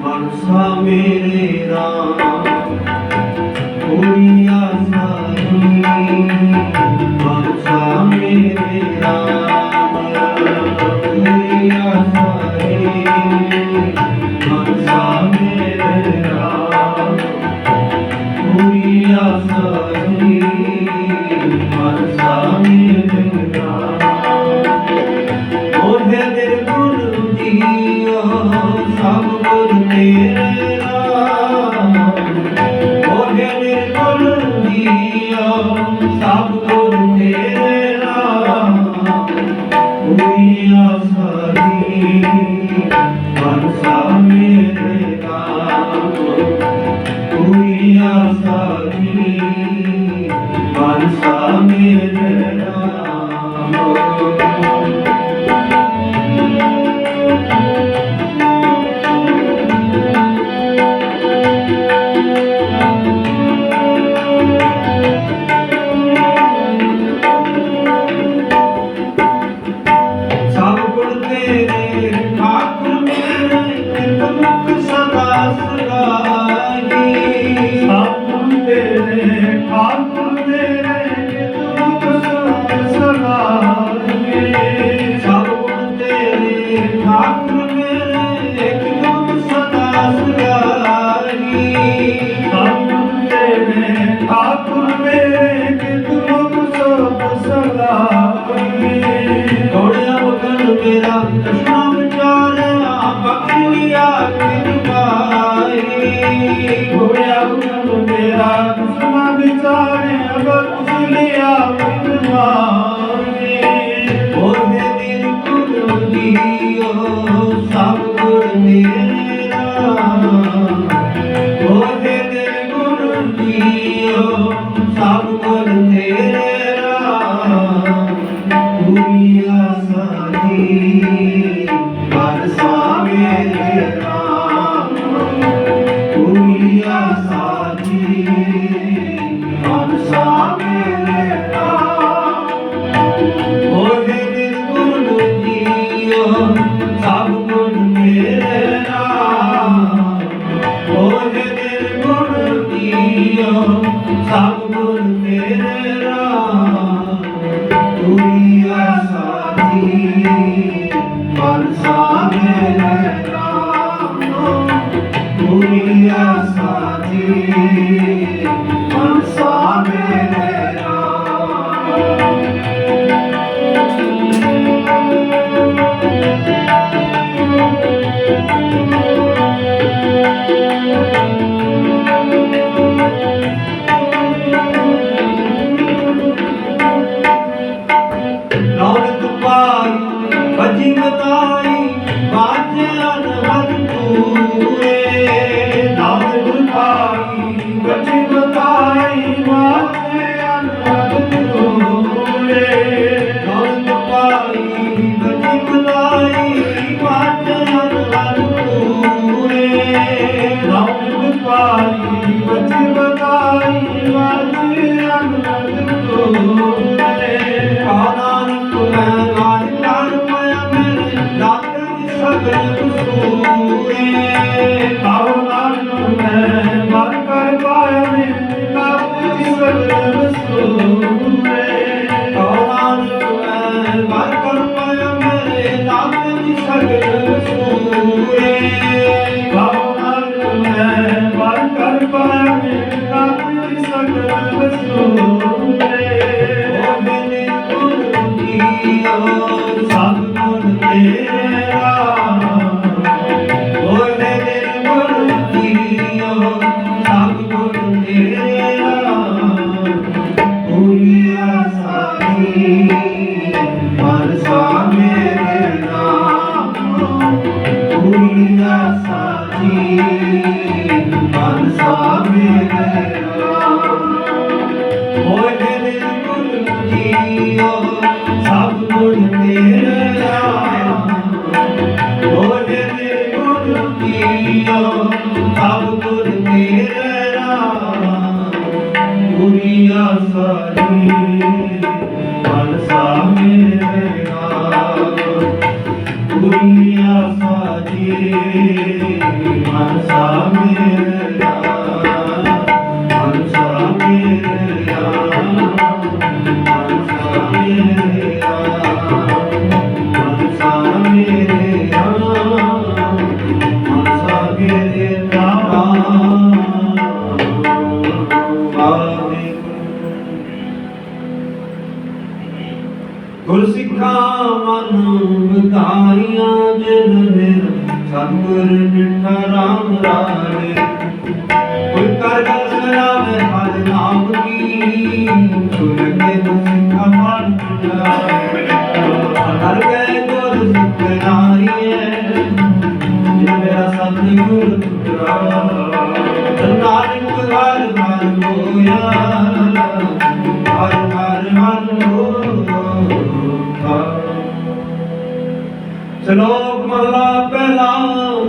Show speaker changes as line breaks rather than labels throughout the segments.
ਮਨਸਾ ਮੇਰੇ ਰਾਮ। প্রিয় ভগবান minha. Paulo. Amen. ਗੁਰੀਓ ਸਭ ਗੁਰ ਤੇਰੇ ਰਾਮ
ਗੁਰੀਆ ਸਾਰੀ
ਮਨ
ਗੁਰਸਿੱਖਾਂ ਮਨ
ਬਧਾਈਆਂ ਜਨ ਨਿਰਸੰਗਰ ਨਿਠਾ ਰਾਮ ਲਾਲੇ ਕੋਈ ਕਰ ਗਲ ਸਲਾਮ ਹਰ ਨਾਮ ਕੀ ਸੁਰਗੇ ਨੂੰ ਸਿੱਖਾਂ ਮਨ ਲਾਲੇ ਸ਼ਲੋਕ ਮਹਲਾ ਪਹਿਲਾ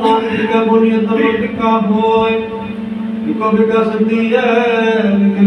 ਮਾਨਿਕ ਬੁਨਿਯਤ ਲੋਟਿਕਾ ਹੋਏ। ਇਕੋ ਵਿਗਸਤੀ ਹੈ